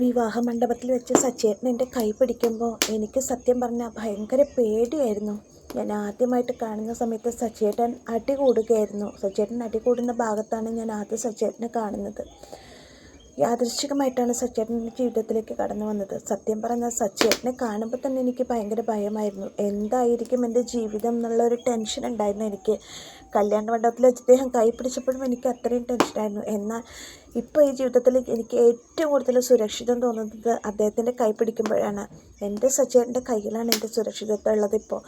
വിവാഹ മണ്ഡപത്തിൽ വെച്ച് സച്ചേട്ടൻ എന്റെ കൈ പിടിക്കുമ്പോൾ എനിക്ക് സത്യം പറഞ്ഞാൽ ഭയങ്കര പേടിയായിരുന്നു. ഞാൻ ആദ്യമായിട്ട് കാണുന്ന സമയത്ത് സച്ചേട്ടൻ അടി കൂടുകയായിരുന്നു. സച്ചേട്ടൻ അടി കൂടുന്ന ഭാഗത്താണ് ഞാൻ ആദ്യം സച്ചേട്ടനെ കാണുന്നത്. യാദൃശ്ചികമായിട്ടാണ് സച്ചേട്ടൻ എന്റെ ജീവിതത്തിലേക്ക് കടന്നു വന്നത്. സത്യം പറഞ്ഞാൽ സച്ചേട്ടനെ കാണുമ്പോൾ തന്നെ എനിക്ക് ഭയങ്കര ഭയമായിരുന്നു. എന്തായിരിക്കും എന്റെ ജീവിതം എന്നുള്ള ഒരു ടെൻഷൻ ഉണ്ടായിരുന്നു എനിക്ക്. കല്യാണ മണ്ഡപത്തിൽ അദ്ദേഹം കൈ പിടിച്ചപ്പോഴും എനിക്ക് അത്രയും ടെൻഷനായിരുന്നു എന്നാൽ ഇപ്പോൾ ഈ ജീവിതത്തിൽ എനിക്ക് ഏറ്റവും കൂടുതൽ സുരക്ഷിതം തോന്നുന്നത് അദ്ദേഹത്തിന്റെ കൈ പിടിക്കുമ്പോഴാണ്. എന്റെ സച്ചേന്റെ കയ്യിലാണ് എന്റെ സുരക്ഷിതത്വം ഉള്ളത് ഇപ്പോൾ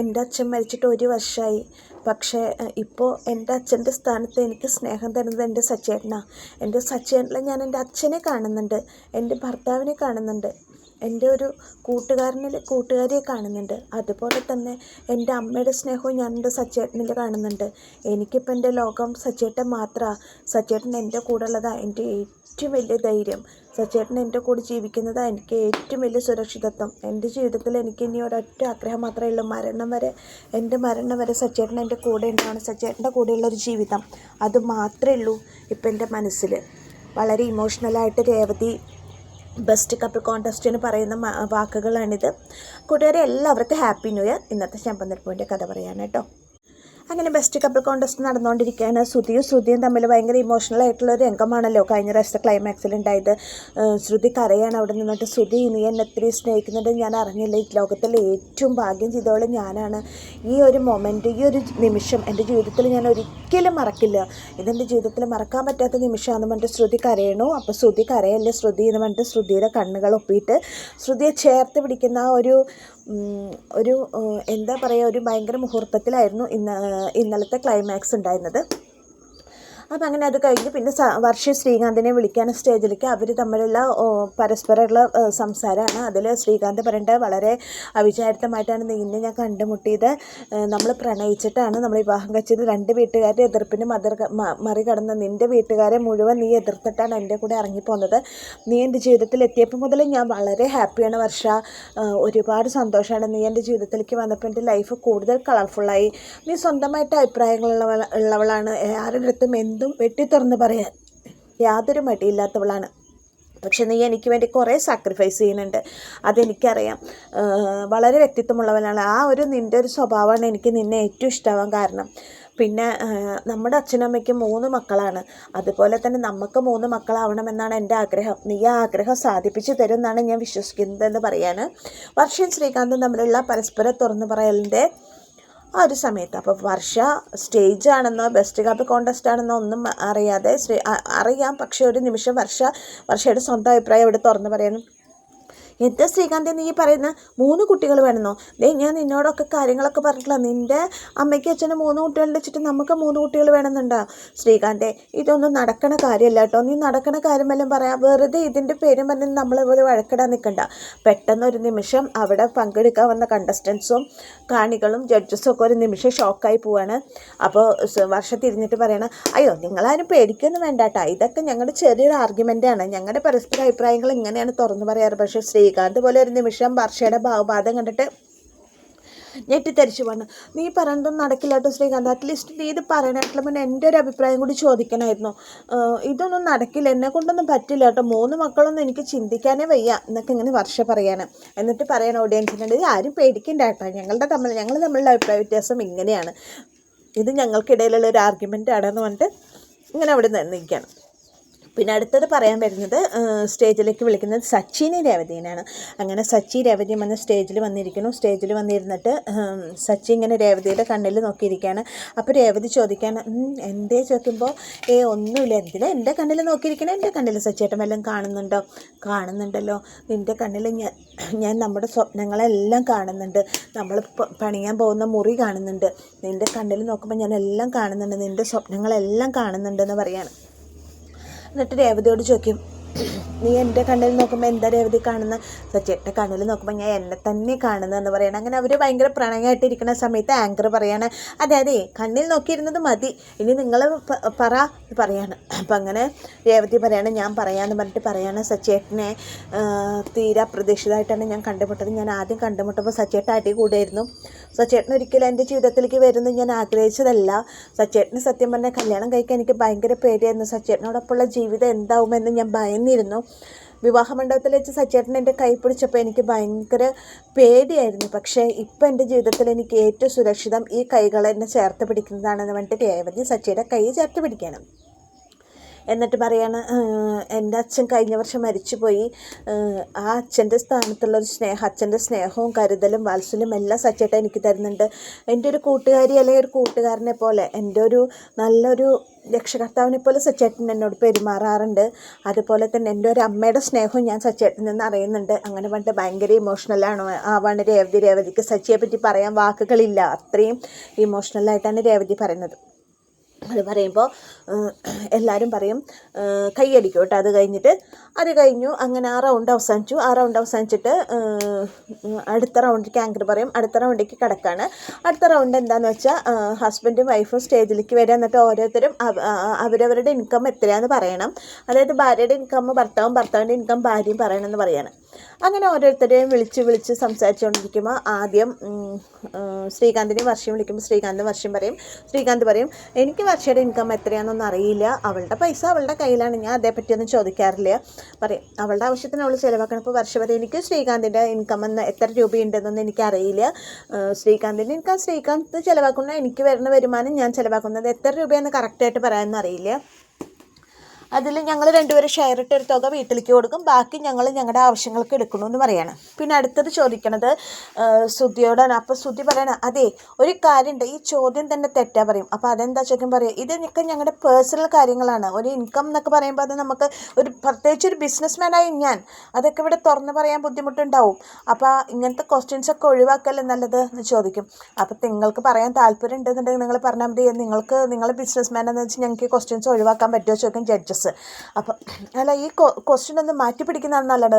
എന്റെ അച്ഛൻ മരിച്ചിട്ട് ഒരു വർഷമായി പക്ഷേ ഇപ്പോൾ എന്റെ അച്ഛന്റെ സ്ഥാനത്ത് എനിക്ക് സ്നേഹം തരുന്നത് എന്റെ സച്ചേട്ടനാണ് എന്റെ സച്ചേട്ടനെ ഞാൻ എന്റെ അച്ഛനെ കാണുന്നുണ്ട്. എന്റെ ഭർത്താവിനെ കാണുന്നുണ്ട്. എന്റെ ഒരു കൂട്ടുകാരനിൽ കൂട്ടുകാരിയെ കാണുന്നുണ്ട്. അതുപോലെ തന്നെ എന്റെ അമ്മയുടെ സ്നേഹവും ഞാൻ എന്റെ സച്ചേട്ടനിൽ കാണുന്നുണ്ട്. എനിക്കിപ്പോൾ എന്റെ ലോകം സച്ചേട്ടൻ മാത്രമാണ് സച്ചേട്ടൻ എന്റെ കൂടെ ഉള്ളതാണ് എന്റെ ഏറ്റവും വലിയ ധൈര്യം. സച്ചേട്ടൻ എന്റെ കൂടെ ജീവിക്കുന്നതാണ് എനിക്ക് ഏറ്റവും വലിയ സുരക്ഷിതത്വം. എന്റെ ജീവിതത്തിൽ എനിക്ക് ഇനി ഒരൊറ്റ ആഗ്രഹം മാത്രമേ ഉള്ളൂ. മരണം വരെ എന്റെ മരണം വരെ സച്ചേട്ടൻ എന്റെ കൂടെ ഉണ്ടാവണം. സച്ചേട്ടന്റെ കൂടെയുള്ള ഒരു ജീവിതം. അത് മാത്രമേ ഉള്ളൂ ഇപ്പം എന്റെ മനസ്സിൽ. വളരെ ഇമോഷണലായിട്ട് രേവതി ബെസ്റ്റ് കപ്പിൾ എന്ന് പറയുന്ന വാക്കുകളാണിത്. കൂട്ടുകാരെ എല്ലാവർക്കും ഹാപ്പി ന്യൂ ഇയർ ഇന്നത്തെ ചെമ്പന്നിരിപ്പിന്റെ കഥ പറയാൻ കേട്ടോ അങ്ങനെ ബെസ്റ്റ് കപ്പിൾ കോൺടെസ്റ്റ് നടന്നുകൊണ്ടിരിക്കുകയാണ്. ശ്രുതിയും ശ്രുതിയും തമ്മിൽ ഭയങ്കര ഇമോഷണൽ ആയിട്ടുള്ള ഒരു രംഗമാണല്ലോ കഴിഞ്ഞ പ്രാവശ്യത്തെ ക്ലൈമാക്സിൽ ഉണ്ടായത്. ശ്രുതി കരയാണ് അവിടെ നിന്നിട്ട് ശ്രുതി നീ എന്നെ ഇത്രയും സ്നേഹിക്കുന്നുണ്ട് ഞാൻ അറിഞ്ഞില്ല. ഈ ലോകത്തിൽ ഏറ്റവും ഭാഗ്യം ചെയ്തോളം ഞാനാണ്. ഈ ഒരു മൊമെന്റ് ഈ ഒരു നിമിഷം എന്റെ ജീവിതത്തിൽ ഞാൻ ഒരിക്കലും മറക്കില്ല. ഇതെന്റെ ജീവിതത്തിൽ മറക്കാൻ പറ്റാത്ത നിമിഷമാണെന്ന് പറഞ്ഞിട്ട് ശ്രുതി കരയണു. അപ്പോൾ ശ്രുതി കരയല്ലേ ശ്രുതി എന്ന് പറഞ്ഞിട്ട് ശ്രുതിയുടെ കണ്ണുകൾ ഒപ്പിയിട്ട് ശ്രുതിയെ ചേർത്ത് പിടിക്കുന്ന ഒരു ഒരു എന്താ പറയുക ഒരു ഭയങ്കര മുഹൂർത്തത്തിലായിരുന്നു ഇന്ന് ഇന്നലത്തെ ക്ലൈമാക്സ് ഉണ്ടായിരുന്നത്. അപ്പം അങ്ങനെ അത് കഴിഞ്ഞ് പിന്നെ വർഷ ശ്രീകാന്തിനെ വിളിക്കാൻ സ്റ്റേജിലേക്ക് അവർ തമ്മിലുള്ള പരസ്പരമുള്ള സംസാരമാണ് അതിൽ ശ്രീകാന്ത് പറയേണ്ടത് വളരെ അവിചാരിതമായിട്ടാണ് നിന്നെ ഞാൻ കണ്ടുമുട്ടിയത്. നമ്മൾ പ്രണയിച്ചിട്ടാണ് നമ്മൾ വിവാഹം കഴിച്ചത്. രണ്ട് വീട്ടുകാരുടെ എതിർപ്പിന് മതിർ മറികടന്ന് നിന്റെ വീട്ടുകാരെ മുഴുവൻ നീ എതിർത്തിട്ടാണ് എന്റെ കൂടെ ഇറങ്ങിപ്പോന്നത്. നീ എന്റെ ജീവിതത്തിൽ എത്തിയപ്പോൾ മുതൽ ഞാൻ വളരെ ഹാപ്പിയാണ് വർഷ. ഒരുപാട് സന്തോഷമാണ് നീ എന്റെ ജീവിതത്തിലേക്ക് വന്നപ്പോൾ എന്റെ ലൈഫ് കൂടുതൽ കളർഫുള്ളായി. നീ സ്വന്തമായിട്ട് അഭിപ്രായങ്ങളുള്ള ഉള്ളവളാണ്. ആരുടെ അടുത്തും എന്തും വെട്ടി തുറന്ന് പറയാൻ യാതൊരു മടിയില്ലാത്തവളാണ്. പക്ഷെ നീ എനിക്ക് വേണ്ടി കുറേ സാക്രിഫൈസ് ചെയ്യുന്നുണ്ട്. അതെനിക്കറിയാം. വളരെ വ്യക്തിത്വമുള്ളവനാണ്. ആ ഒരു നിന്റെ ഒരു സ്വഭാവമാണ് എനിക്ക് നിന്നെ ഏറ്റവും ഇഷ്ടമാവാൻ കാരണം. പിന്നെ നമ്മുടെ അച്ഛനും അമ്മയ്ക്കും മൂന്ന് മക്കളാണ്. അതുപോലെ തന്നെ നമുക്ക് മൂന്ന് മക്കളാവണമെന്നാണ് എന്റെ ആഗ്രഹം. നീ ആ ആഗ്രഹം സാധിപ്പിച്ചു തരും എന്നാണ് ഞാൻ വിശ്വസിക്കുന്നതെന്ന് പറയാൻ വർഷയും ശ്രീകാന്തും തമ്മിലുള്ള പരസ്പര തുറന്നു പറയലിന്റെ ആ ഒരു സമയത്ത്. അപ്പോൾ വർഷ സ്റ്റേജ് ആണെന്നോ ബെസ്റ്റ് കപ്പ് കോണ്ടസ്റ്റ് ആണെന്നോ ഒന്നും അറിയാതെ അറിയാം. പക്ഷേ ഒരു നിമിഷം വർഷ വർഷയുടെ സ്വന്തം അഭിപ്രായം ഇവിടെ തുറന്നു പറയാനും എന്താ ശ്രീകാന്ത് നീ പറയുന്ന? മൂന്ന് കുട്ടികൾ വേണമെന്നോ ദേ ഞാൻ നിന്നോടൊക്കെ കാര്യങ്ങളൊക്കെ പറഞ്ഞിട്ടില്ല. നിന്റെ അമ്മയ്ക്ക് അച്ഛനും മൂന്ന് കുട്ടികളുടെ വെച്ചിട്ട് നമുക്ക് മൂന്ന് കുട്ടികൾ വേണമെന്നുണ്ടോ? ശ്രീകാന്തെ ഇതൊന്നും നടക്കണ കാര്യമല്ല കേട്ടോ. നീ നടക്കണ കാര്യമെല്ലാം പറയാം. വെറുതെ ഇതിന്റെ പേരും പറഞ്ഞ് നമ്മൾ ഒരു വഴക്കിടാൻ നിൽക്കണ്ട പെട്ടെന്ന് ഒരു നിമിഷം അവിടെ പങ്കെടുക്കാൻ വന്ന കണ്ടസ്റ്റൻസും കാണികളും ജഡ്ജസും ഒക്കെ ഒരു നിമിഷം ഷോക്കായി പോവാണ്. അപ്പോൾ വർഷം തിരിഞ്ഞിട്ട് പറയണം അയ്യോ നിങ്ങളാരും പേടിക്കൊന്നും വേണ്ട കേട്ടോ ഇതൊക്കെ ഞങ്ങളുടെ ചെറിയൊരു ആർഗ്യുമെന്റാണ് ഞങ്ങളുടെ പരസ്പര അഭിപ്രായങ്ങൾ ഇങ്ങനെയാണ് തുറന്നു പറയാറ്. പക്ഷേ ശ്രീകാന്ത് പോലെ ഒരു നിമിഷം വർഷയുടെ ഭാവപാതം കണ്ടിട്ട് ഞെട്ടിത്തരിച്ചു വന്നു. നീ പറയുന്നതൊന്നും നടക്കില്ല കേട്ടോ ശ്രീകാന്ത്. അറ്റ്ലീസ്റ്റ് നീ ഇത് പറയാനായിട്ടുള്ള മുന്നേ എന്റെ ഒരു അഭിപ്രായം കൂടി ചോദിക്കണമായിരുന്നു. ഇതൊന്നും നടക്കില്ല. എന്നെ കൊണ്ടൊന്നും പറ്റില്ല കേട്ടോ മൂന്ന് മക്കളൊന്നും എനിക്ക് ചിന്തിക്കാനേ വയ്യ. എന്നൊക്കെ ഇങ്ങനെ വർഷ പറയാണ്. എന്നിട്ട് പറയാൻ ഓഡിയൻസിനുണ്ട് ഇത് ആരും പേടിക്കണ്ട കേട്ടോ ഞങ്ങളുടെ തമ്മിൽ ഞങ്ങൾ തമ്മിലുള്ള അഭിപ്രായ വ്യത്യാസം ഇങ്ങനെയാണ്. ഇത് ഞങ്ങൾക്കിടയിലുള്ള ഒരു ആർഗ്യുമെന്റ് ആണെന്ന് പറഞ്ഞിട്ട് ഇങ്ങനെ അവിടെ നിന്ന് നിൽക്കുകയാണ് പിന്നെ അടുത്തത് പറയാൻ വരുന്നത് സ്റ്റേജിലേക്ക് വിളിക്കുന്നത് സച്ചിനെ രേവതിനാണ് അങ്ങനെ സച്ചി രേവതി വന്ന് സ്റ്റേജിൽ വന്നിരിക്കുന്നു. സ്റ്റേജിൽ വന്നിരുന്നിട്ട് സച്ചി ഇങ്ങനെ രേവതിയുടെ കണ്ണിൽ നോക്കിയിരിക്കുകയാണ്. അപ്പോൾ രേവതി ചോദിക്കാൻ എന്തേ ചോദിക്കുമ്പോൾ ഏ ഒന്നുമില്ല. എന്തിനാ എന്റെ കണ്ണിൽ നോക്കിയിരിക്കണേ? എന്റെ കണ്ണിൽ സച്ചിയേട്ടൻ വല്ലതും കാണുന്നുണ്ടോ? കാണുന്നുണ്ടല്ലോ. നിന്റെ കണ്ണിൽ ഞാൻ ഞാൻ നമ്മുടെ സ്വപ്നങ്ങളെല്ലാം കാണുന്നുണ്ട്. നമ്മൾ പണിയാൻ പോകുന്ന മുറി കാണുന്നുണ്ട്. നിന്റെ കണ്ണിൽ നോക്കുമ്പോൾ ഞാൻ എല്ലാം കാണുന്നുണ്ട്. നിന്റെ സ്വപ്നങ്ങളെല്ലാം കാണുന്നുണ്ടെന്ന് പറയാണ്. എന്നിട്ട് രേവതിയോട് ചോദിക്കും നീ എന്റെ കണ്ണിൽ നോക്കുമ്പോൾ എന്താ രേവതി കാണുന്ന? സച്ചേട്ടന്റെ കണ്ണിൽ നോക്കുമ്പോൾ ഞാൻ എന്നെ തന്നെ കാണുന്നതെന്ന് പറയണം. അങ്ങനെ അവർ ഭയങ്കര പ്രണയമായിട്ട് ഇരിക്കുന്ന സമയത്ത് ആങ്കർ പറയാണ് അതെ അതെ കണ്ണിൽ നോക്കിയിരുന്നത് മതി. ഇനി നിങ്ങൾ പറ എന്ന് പറയാണ്. അപ്പം അങ്ങനെ രേവതി പറയാണ് ഞാൻ പറയാമെന്ന് പറഞ്ഞിട്ട് പറയാണ് സച്ചേട്ടനെ തീരെ അപ്രതീക്ഷിതമായിട്ടാണ് ഞാൻ കണ്ടുമുട്ടത്. ഞാൻ ആദ്യം കണ്ടുമുട്ടുമ്പോൾ സച്ചേട്ടൻ അടി കൂടെയായിരുന്നു സച്ചേട്ടൻ ഒരിക്കലും എന്റെ ജീവിതത്തിലേക്ക് വരുന്നത് ഞാൻ ആഗ്രഹിച്ചതല്ല. സച്ചേട്ടന് സത്യം പറഞ്ഞാൽ കല്യാണം കഴിക്കാൻ എനിക്ക് ഭയങ്കര പേടിയായിരുന്നു. സച്ചേട്ടനോടൊപ്പമുള്ള ജീവിതം എന്താവുമെന്ന് ഞാൻ ഭയന്നിരുന്നു വിവാഹ മണ്ഡപത്തിൽ വെച്ച് സച്ചേട്ടൻ എന്റെ കൈ പിടിച്ചപ്പോൾ എനിക്ക് ഭയങ്കര പേടിയായിരുന്നു. പക്ഷേ ഇപ്പം എന്റെ ജീവിതത്തിൽ എനിക്ക് ഏറ്റവും സുരക്ഷിതം ഈ കൈകൾ എന്നെ ചേർത്ത് പിടിക്കുന്നതാണെന്ന് പറഞ്ഞിട്ട് രേവതി സച്ചിയുടെ കൈ ചേർത്ത് പിടിക്കണം എന്നിട്ട് പറയാണ് എന്റെ അച്ഛൻ കഴിഞ്ഞ വർഷം മരിച്ചുപോയി. ആ അച്ഛന്റെ സ്ഥാനത്തുള്ളൊരു സ്നേഹം അച്ഛന്റെ സ്നേഹവും കരുതലും വാത്സല്യം എല്ലാം സച്ചേട്ട എനിക്ക് തരുന്നുണ്ട്. എന്റെ ഒരു കൂട്ടുകാരി അല്ലെങ്കിൽ ഒരു കൂട്ടുകാരനെ പോലെ എന്റെ ഒരു നല്ലൊരു രക്ഷകർത്താവിനെ പോലെ സച്ചേട്ടൻ എന്നോട് പെരുമാറാറുണ്ട്. അതുപോലെ തന്നെ എന്റെ ഒരു അമ്മയുടെ സ്നേഹവും ഞാൻ സച്ചേട്ടൻ നിന്ന് അറിയുന്നുണ്ട്. അങ്ങനെ പറഞ്ഞിട്ട് ഭയങ്കര ഇമോഷണലാണ് ആവാണ് രേവതി. രേവതിക്ക് സച്ചിയെ പറ്റി പറയാൻ വാക്കുകളില്ല. അത്രയും ഇമോഷണലായിട്ടാണ് രേവതി പറയുന്നത്. അത് പറയുമ്പോൾ എല്ലാവരും പറയും കൈയടിക്കും കേട്ടോ അത് കഴിഞ്ഞിട്ട്. അത് കഴിഞ്ഞു അങ്ങനെ ആ റൗണ്ട് അവസാനിച്ചു. ആ റൗണ്ട് അവസാനിച്ചിട്ട് അടുത്ത റൗണ്ടിലേക്ക് ആങ്കർ പറയും അടുത്ത റൗണ്ടിലേക്ക് കിടക്കാണ്. അടുത്ത റൗണ്ട് എന്താണെന്ന് വെച്ചാൽ ഹസ്ബൻഡും വൈഫും സ്റ്റേജിലേക്ക് വരിക എന്നിട്ട് ഓരോരുത്തരും അവരവരുടെ ഇൻകം എത്രയാണെന്ന് പറയണം. അതായത് ഭാര്യയുടെ ഇൻകം ഭർത്താവും ഭർത്താവിന്റെ ഇൻകം ഭാര്യയും പറയണമെന്ന് പറയാണ്. അങ്ങനെ ഓരോരുത്തരെയും വിളിച്ച് വിളിച്ച് സംസാരിച്ചുകൊണ്ടിരിക്കുമ്പോൾ ആദ്യം ശ്രീകാന്തിനെ വർഷം വിളിക്കുമ്പോൾ ശ്രീകാന്ത് വർഷം പറയും. ശ്രീകാന്ത് പറയും എനിക്ക് വർഷയുടെ ഇൻകം എത്രയാണെന്നൊന്നും അറിയില്ല. അവളുടെ പൈസ അവളുടെ കയ്യിലാണ്. ഞാൻ അതേപ്പറ്റിയൊന്നും ചോദിക്കാറില്ല. പറയും. അവളുടെ ആവശ്യത്തിന് അവൾ ചിലവാക്കണം. ഇപ്പോൾ വർഷം പറയും എനിക്ക് ശ്രീകാന്തിന്റെ ഇൻകം എന്ന് എത്ര രൂപയുണ്ടെന്നൊന്നും എനിക്കറിയില്ല. ശ്രീകാന്തിന്റെ ഇൻകം ശ്രീകാന്ത് ചിലവാക്കുന്ന എനിക്ക് വരുന്ന വരുമാനം ഞാൻ ചിലവാക്കുന്നത് എത്ര രൂപയെന്ന് കറക്റ്റായിട്ട് പറയാനൊന്നും അറിയില്ല. അതിൽ ഞങ്ങൾ രണ്ടുപേരും ഷെയർ ഇട്ടൊരു തുക വീട്ടിലേക്ക് കൊടുക്കും. ബാക്കി ഞങ്ങൾ ഞങ്ങളുടെ ആവശ്യങ്ങൾക്ക് എടുക്കണമെന്ന് പറയാണ്. പിന്നെ അടുത്തത് ചോദിക്കണത് ശ്രുതിയോടാണ് അപ്പോൾ സുധി പറയണം അതെ ഒരു കാര്യമുണ്ട് ഈ ചോദ്യം തന്നെ തെറ്റാ പറയും. അപ്പോൾ അതെന്താ ചോദ്യം പറയും? ഇതൊക്കെ ഞങ്ങളുടെ പേഴ്സണൽ കാര്യങ്ങളാണ്. ഒരു ഇൻകം എന്നൊക്കെ പറയുമ്പോൾ അത് നമുക്ക് ഒരു പ്രത്യേകിച്ച് ഒരു ബിസിനസ്മാനായി ഞാൻ അതൊക്കെ ഇവിടെ തുറന്ന് പറയാൻ ബുദ്ധിമുട്ടുണ്ടാവും. അപ്പോൾ ഇങ്ങനത്തെ ക്വസ്റ്റ്യൻസ് ഒക്കെ ഒഴിവാക്കല്ലേ നല്ലത്? എന്ന് ചോദിക്കും. അപ്പോൾ നിങ്ങൾക്ക് പറയാൻ താല്പര്യം ഉണ്ടെന്നുണ്ടെങ്കിൽ നിങ്ങൾ പറഞ്ഞാൽ മതി. നിങ്ങൾക്ക് നിങ്ങൾ ബിസിനസ്മാൻ എന്ന് വെച്ചാൽ ഞങ്ങൾക്ക് ക്വസ്റ്റ്യൻസ് ഒഴിവാക്കാൻ പറ്റുമോ ചോദിക്കും. ജഡ്ജസ് അപ്പം അല്ല ഈ ക്വസ്റ്റ്യൻ ഒന്ന് മാറ്റി പിടിക്കുന്നതാണ് നല്ലത്.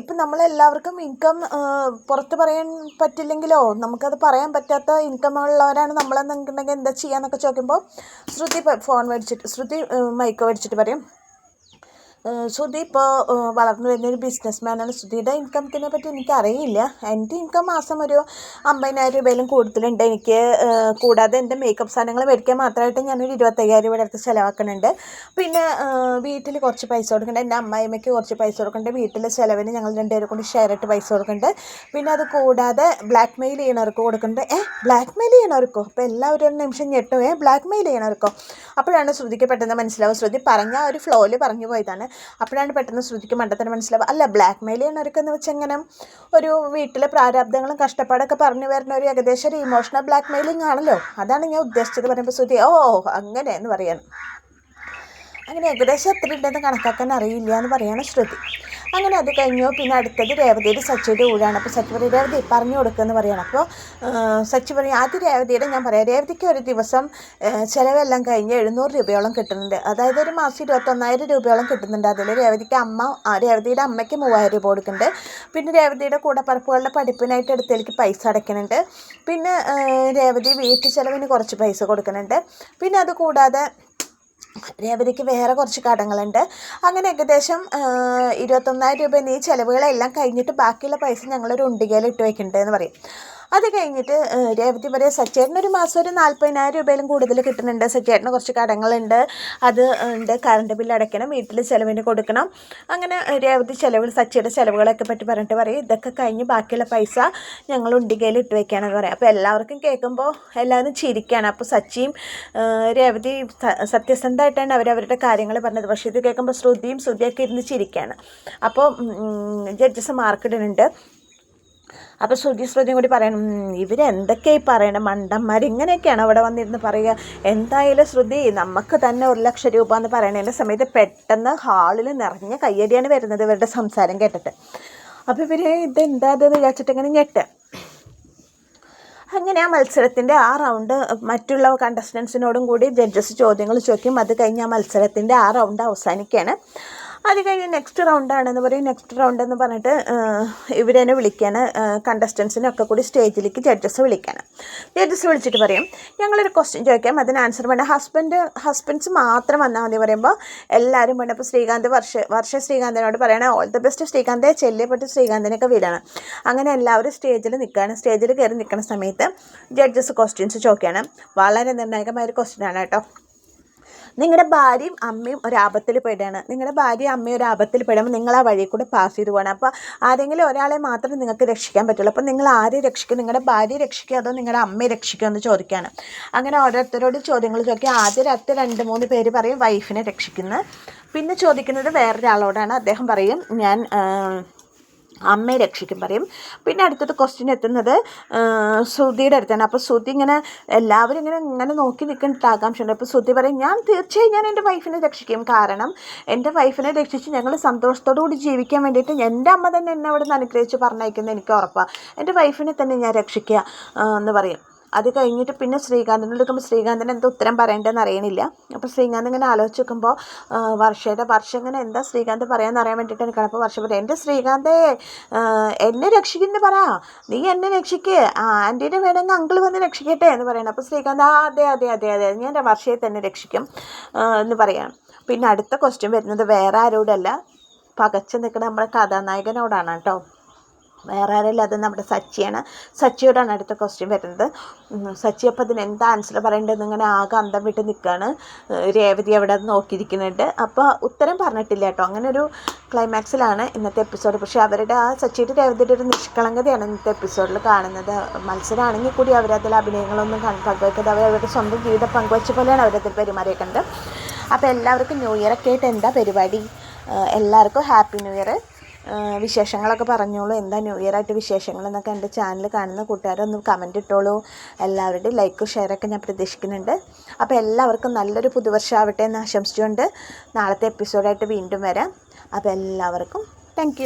ഇപ്പം നമ്മളെല്ലാവർക്കും ഇൻകം പുറത്ത് പറയാൻ പറ്റില്ലെങ്കിലോ നമുക്കത് പറയാൻ പറ്റാത്ത ഇൻകം ഉള്ളവരാണ് നമ്മളെന്നുണ്ടെങ്കിൽ എന്താ ചെയ്യാന്നൊക്കെ ചോദിക്കുമ്പോൾ ശ്രുതി ഫോൺ മേടിച്ചിട്ട് ശ്രുതി മൈക്ക് മേടിച്ചിട്ട് പറയും. ശ്രുതി ഇപ്പോൾ വളർന്നു വരുന്നൊരു ബിസിനസ്മാനാണ് ശ്രുതിയുടെ ഇൻകത്തിനെ പറ്റി എനിക്കറിയില്ല. എന്റെ ഇൻകം മാസം ഒരു അമ്പതിനായിരം രൂപയിലും കൂടുതലുണ്ട്. എനിക്ക് കൂടാതെ എന്റെ മേക്കപ്പ് സാധനങ്ങൾ മേടിക്കാൻ മാത്രമായിട്ട് ഞാനൊരു ഇരുപത്തയ്യായിരം രൂപയുടെ അടുത്ത് ചിലവാക്കുന്നുണ്ട്. പിന്നെ വീട്ടിൽ കുറച്ച് പൈസ കൊടുക്കുന്നുണ്ട്. എന്റെ അമ്മായിമ്മയ്ക്ക് കുറച്ച് പൈസ കൊടുക്കുന്നുണ്ട്. വീട്ടിലെ ചിലവിന് ഞങ്ങൾ രണ്ടുപേരെ കൊണ്ട് ഷെയർ ഇട്ട് പൈസ കൊടുക്കുന്നുണ്ട്. പിന്നെ അത് കൂടാതെ ബ്ലാക്ക് മെയിൽ ചെയ്യണവർക്ക് കൊടുക്കുന്നുണ്ട്. ഏ ബ്ലാക്ക് മെയിൽ ചെയ്യണവർക്കോ? അപ്പോൾ എല്ലാവരും ഒരു നിമിഷം ഞെട്ടും. ഏ ബ്ലാക്ക് മെയിൽ ചെയ്യണവർക്കോ? അപ്പോഴാണ് ശ്രുതിക്ക് പെട്ടെന്ന് മനസ്സിലാവും ശ്രുതി പറഞ്ഞ ഒരു ഫ്ലോയിൽ പറഞ്ഞു പോയതാണ്. അപ്പോഴാണ് പെട്ടെന്ന് ശ്രുതിക്ക് മണ്ടത്തിന് മനസ്സിലാവുക. അല്ല ബ്ലാക്ക് മെയിൽ ചെയ്യണവർക്കെന്ന് വെച്ചാൽ എങ്ങനെ? ഒരു വീട്ടിലെ പ്രാരാബ്ദങ്ങളും കഷ്ടപ്പാടൊക്കെ പറഞ്ഞു വരുന്ന ഒരു ഏകദേശം ഒരു ഇമോഷണൽ ബ്ലാക്ക് മെയിലിംഗ് ആണല്ലോ. അതാണ് ഞാൻ ഉദ്ദേശിച്ചത്. പറയുമ്പോൾ ശ്രുതി ഓ അങ്ങനെ എന്ന് പറയാൻ അങ്ങനെ ഏകദേശം എത്ര ഉണ്ടെന്ന് കണക്കാക്കാൻ അറിയില്ല എന്ന് പറയാണ് ശ്രുതി. അങ്ങനെ അത് കഴിഞ്ഞു. പിന്നെ അടുത്തത് രേവതിയുടെ സച്ചിയുടെ ഊഴാണ്. അപ്പോൾ സച്ചി പറയും രേവതി പറഞ്ഞു കൊടുക്കുമെന്ന് പറയണം. അപ്പോൾ സച്ചി പറയും ആദ്യം രേവതിയുടെ ഞാൻ പറയാം. രേവതിക്ക് ഒരു ദിവസം ചിലവെല്ലാം കഴിഞ്ഞ് എഴുന്നൂറ് രൂപയോളം കിട്ടുന്നുണ്ട്. അതായത് ഒരു മാസം ഇരുപത്തൊന്നായിരം രൂപയോളം കിട്ടുന്നുണ്ട് അതിൽ രേവതിക്ക് അമ്മ രേവതിയുടെ അമ്മയ്ക്ക് മൂവായിരം രൂപ കൊടുക്കുന്നുണ്ട്. പിന്നെ രേവതിയുടെ കൂടപ്പറപ്പുകളുടെ പഠിപ്പിനായിട്ട് എടുത്തേക്ക് പൈസ അടയ്ക്കുന്നുണ്ട്. പിന്നെ രേവതി വീട്ടു ചിലവിന് കുറച്ച് പൈസ കൊടുക്കുന്നുണ്ട്. പിന്നെ അത് കൂടാതെ രേവതിക്ക് വേറെ കുറച്ച് കടങ്ങളുണ്ട്. അങ്ങനെ ഏകദേശം ഇരുപത്തൊന്നായിരം രൂപ എന്നീ ചിലവുകളെല്ലാം കഴിഞ്ഞിട്ട് ബാക്കിയുള്ള പൈസ ഞങ്ങളൊരു ഉണ്ടികയിൽ ഇട്ട് വെക്കുന്നുണ്ട് എന്ന് പറയും. അത് കഴിഞ്ഞിട്ട് രേവതി പറയാം സച്ചേട്ടന് ഒരു മാസം ഒരു നാൽപ്പതിനായിരം രൂപയിലും കൂടുതൽ കിട്ടുന്നുണ്ട്. സച്ചേട്ടന് കുറച്ച് കടങ്ങളുണ്ട്. അത് ഉണ്ട്. കറണ്ട് ബില്ല് അടയ്ക്കണം. വീട്ടിൽ ചിലവിന് കൊടുക്കണം. അങ്ങനെ രേവതി ചിലവ് സച്ചയുടെ ചിലവുകളൊക്കെ പറ്റി പറഞ്ഞിട്ട് പറയും. ഇതൊക്കെ കഴിഞ്ഞ് ബാക്കിയുള്ള പൈസ ഞങ്ങൾ ഉണ്ടികയിൽ ഇട്ട് വയ്ക്കുകയാണെന്ന് പറയാം അപ്പോൾ എല്ലാവർക്കും കേൾക്കുമ്പോൾ എല്ലാവരും ചിരിക്കുകയാണ് അപ്പോൾ സച്ചിയും രേവതി സത്യസന്ധമായിട്ടാണ് അവരവരുടെ കാര്യങ്ങൾ പറഞ്ഞത്. പക്ഷേ ഇത് കേൾക്കുമ്പോൾ ശ്രുതിയും ശ്രുതിയൊക്കെ ഇരുന്ന് ചിരിക്കുകയാണ് അപ്പോൾ ജഡ്ജസ് മാർക്കിടുന്നുണ്ട് അപ്പോൾ ശ്രുതി ശ്രുതിയും കൂടി പറയണം ഇവരെന്തൊക്കെയായി പറയണം? മണ്ടന്മാർ ഇങ്ങനെയൊക്കെയാണ് അവിടെ വന്നിരുന്ന് പറയുക. എന്തായാലും ശ്രുതി നമുക്ക് തന്നെ ഒരു ലക്ഷം രൂപ എന്ന് പറയുന്നതിന്റെ സമയത്ത് പെട്ടെന്ന് ഹാളിൽ നിറഞ്ഞ കയ്യടിയാണ് വരുന്നത് ഇവരുടെ സംസാരം കേട്ടിട്ട്. അപ്പോൾ ഇവർ ഇതെന്താന്ന് വിചാരിച്ചിട്ട് ഇങ്ങനെ ഞെട്ട്. അങ്ങനെ ആ മത്സരത്തിന്റെ ആ റൗണ്ട് മറ്റുള്ള കണ്ടസ്റ്റൻസിനോടും കൂടി ജഡ്ജസ് ചോദ്യങ്ങൾ ചോദിക്കും. അത് കഴിഞ്ഞ് ആ മത്സരത്തിന്റെ ആ റൗണ്ട് അവസാനിക്കുകയാണ്. അത് കഴിഞ്ഞ് നെക്സ്റ്റ് റൗണ്ടാണെന്ന് പറയും. നെക്സ്റ്റ് റൗണ്ട് എന്ന് പറഞ്ഞിട്ട് ഇവരെന്നെ വിളിക്കാൻ കണ്ടസ്റ്റൻസിനൊക്കെ കൂടി സ്റ്റേജിലേക്ക് ജഡ്ജസ് വിളിക്കാണ് ജഡ്ജസ് വിളിച്ചിട്ട് പറയും ഞങ്ങളൊരു ക്വസ്റ്റ്യൻ ചോദിക്കാം. അതിന് ആൻസർ വേണ്ട. ഹസ്ബൻഡ് ഹസ്ബൻഡ്സ് മാത്രം വന്നാൽ മതി. പറയുമ്പോൾ എല്ലാവരും വേണം ഇപ്പോൾ ശ്രീകാന്ത് വർഷ വർഷ ശ്രീകാന്തിനോട് പറയണേ ഓൾ ദ ബെസ്റ്റ് ശ്രീകാന്തെ. ചെല്ലിപ്പെട്ട് ശ്രീകാന്തിനൊക്കെ വീടാണ്. അങ്ങനെ എല്ലാവരും സ്റ്റേജിൽ നിൽക്കുകയാണ് സ്റ്റേജിൽ കയറി നിൽക്കുന്ന സമയത്ത് ജഡ്ജസ് ക്വസ്റ്റ്യൻസ് ചോദിക്കുകയാണ്. വളരെ നിർണായകമായ ഒരു ക്വസ്റ്റ്യൻ ആണ് കേട്ടോ. നിങ്ങളുടെ ഭാര്യയും അമ്മയും ഒരു ആപത്തിൽ പെടുകയാണ് നിങ്ങളുടെ ഭാര്യയും അമ്മയും ഒരു ആപത്തിൽ പെടുമ്പോൾ നിങ്ങൾ ആ വഴി കൂടെ പാസ് ചെയ്ത് പോകണം അപ്പോൾ ആരെങ്കിലും ഒരാളെ മാത്രമേ നിങ്ങൾക്ക് രക്ഷിക്കാൻ പറ്റുള്ളൂ. അപ്പോൾ നിങ്ങൾ ആരെ രക്ഷിക്കും? നിങ്ങളുടെ ഭാര്യ രക്ഷിക്കുക അതോ നിങ്ങളുടെ അമ്മയെ രക്ഷിക്കുക എന്ന് ചോദിക്കുകയാണ് അങ്ങനെ ഓരോരുത്തരോട് ചോദ്യങ്ങൾ ചോദിക്കുക. ആദ്യം രാത്രി രണ്ട് മൂന്ന് പേര് പറയും വൈഫിനെ രക്ഷിക്കുന്നത് പിന്നെ ചോദിക്കുന്നത് വേറൊരാളോടാണ്. അദ്ദേഹം പറയും ഞാൻ അമ്മയെ രക്ഷിക്കും പറയും. പിന്നെ അടുത്തത് ക്വസ്റ്റ്യൻ എത്തുന്നത് ശ്രുതിയുടെ അടുത്താണ്. അപ്പോൾ ശ്രുതി ഇങ്ങനെ എല്ലാവരും ഇങ്ങനെ ഇങ്ങനെ നോക്കി നിൽക്കേണ്ട ആകാംക്ഷയുണ്ട് അപ്പോൾ ശ്രുതി പറയും ഞാൻ തീർച്ചയായും ഞാൻ എന്റെ വൈഫിനെ രക്ഷിക്കും. കാരണം എന്റെ വൈഫിനെ രക്ഷിച്ച് ഞങ്ങൾ സന്തോഷത്തോടു കൂടി ജീവിക്കാൻ വേണ്ടിയിട്ട് എന്റെ അമ്മ തന്നെ എന്നെ അവിടെ നിന്ന് അനുഗ്രഹിച്ച് പറഞ്ഞയക്കുന്നത് എനിക്ക് ഉറപ്പാണ് എന്റെ വൈഫിനെ തന്നെ ഞാൻ രക്ഷിക്കുക എന്ന് പറയും. അത് കഴിഞ്ഞിട്ട് പിന്നെ ശ്രീകാന്തിനെ എടുക്കുമ്പോൾ ശ്രീകാന്തിന് എന്താ ഉത്തരം പറയേണ്ടതെന്ന് അറിയണില്ല. അപ്പോൾ ശ്രീകാന്ത് ഇങ്ങനെ ആലോചിച്ച് നോക്കുമ്പോൾ വർഷയുടെ വർഷം ഇങ്ങനെ എന്താ ശ്രീകാന്ത് പറയാമെന്ന് അറിയാൻ വേണ്ടിയിട്ട് നിൽക്കണം അപ്പോൾ വർഷം പറയാം എന്റെ ശ്രീകാന്തേ എന്നെ രക്ഷിക്കുന്നു പറ. നീ എന്നെ രക്ഷിക്ക്. ആന്റീനെ വേണമെങ്കിൽ അങ്കിൾ വന്ന് രക്ഷിക്കട്ടെ എന്ന് പറയണം. അപ്പോൾ ശ്രീകാന്ത് ആ അതെ അതെ അതെ അതെ ഞാൻ വർഷയെ തന്നെ രക്ഷിക്കും എന്ന് പറയാം പിന്നെ അടുത്ത ക്വസ്റ്റ്യൻ വരുന്നത് വേറെ ആരോടല്ല. പകച്ചു നിൽക്കുന്ന നമ്മുടെ കഥാനായകനോടാണ് കേട്ടോ. വേറെ ആരല്ല അത് നമ്മുടെ സച്ചിയാണ്. സച്ചിയോടാണ് അടുത്ത ക്വസ്റ്റ്യൻ വരുന്നത്. സച്ചി അപ്പം അതിന് എന്താ ആൻസർ പറയേണ്ടതെന്ന് ഇങ്ങനെ ആകെ അന്തം വിട്ട് നിൽക്കുകയാണ് രേവതി അവിടെ നോക്കിയിരിക്കുന്നുണ്ട്. അപ്പോൾ ഉത്തരം പറഞ്ഞിട്ടില്ല കേട്ടോ. അങ്ങനെ ഒരു ക്ലൈമാക്സിലാണ് ഇന്നത്തെ എപ്പിസോഡ് പക്ഷേ അവരുടെ ആ സച്ചിയുടെ രേവതിയുടെ ഒരു നിഷ്കളങ്കതയാണ് ഇന്നത്തെ എപ്പിസോഡിൽ കാണുന്നത്. മത്സരമാണെങ്കിൽ കൂടി അവരതിൽ അഭിനയങ്ങളൊന്നും പങ്കുവെക്കാതെ അവർ അവരുടെ സ്വന്തം ജീവിതം പങ്കുവച്ച പോലെയാണ് അവരതിൽ പെരുമാറിയേക്കുന്നത് അപ്പോൾ എല്ലാവർക്കും ന്യൂ ഇയർ ആയിട്ട് എന്താ പരിപാടി? എല്ലാവർക്കും ഹാപ്പി ന്യൂ ഇയർ വിശേഷങ്ങളൊക്കെ പറഞ്ഞോളൂ. എന്താ ന്യൂ ഇയർ ആയിട്ട് വിശേഷങ്ങൾ എന്നൊക്കെ എന്റെ ചാനൽ കാണുന്ന കൂട്ടുകാരൊന്ന് കമന്റ് ഇട്ടോളൂ. എല്ലാവരുടെയും ലൈക്കും ഷെയറൊക്കെ ഞാൻ പ്രതീക്ഷിക്കുന്നുണ്ട്. അപ്പോൾ എല്ലാവർക്കും നല്ലൊരു പുതുവർഷം ആവട്ടെ എന്ന് ആശംസിച്ചുകൊണ്ട് നാളത്തെ എപ്പിസോഡായിട്ട് വീണ്ടും വരാം. അപ്പോൾ എല്ലാവർക്കും താങ്ക്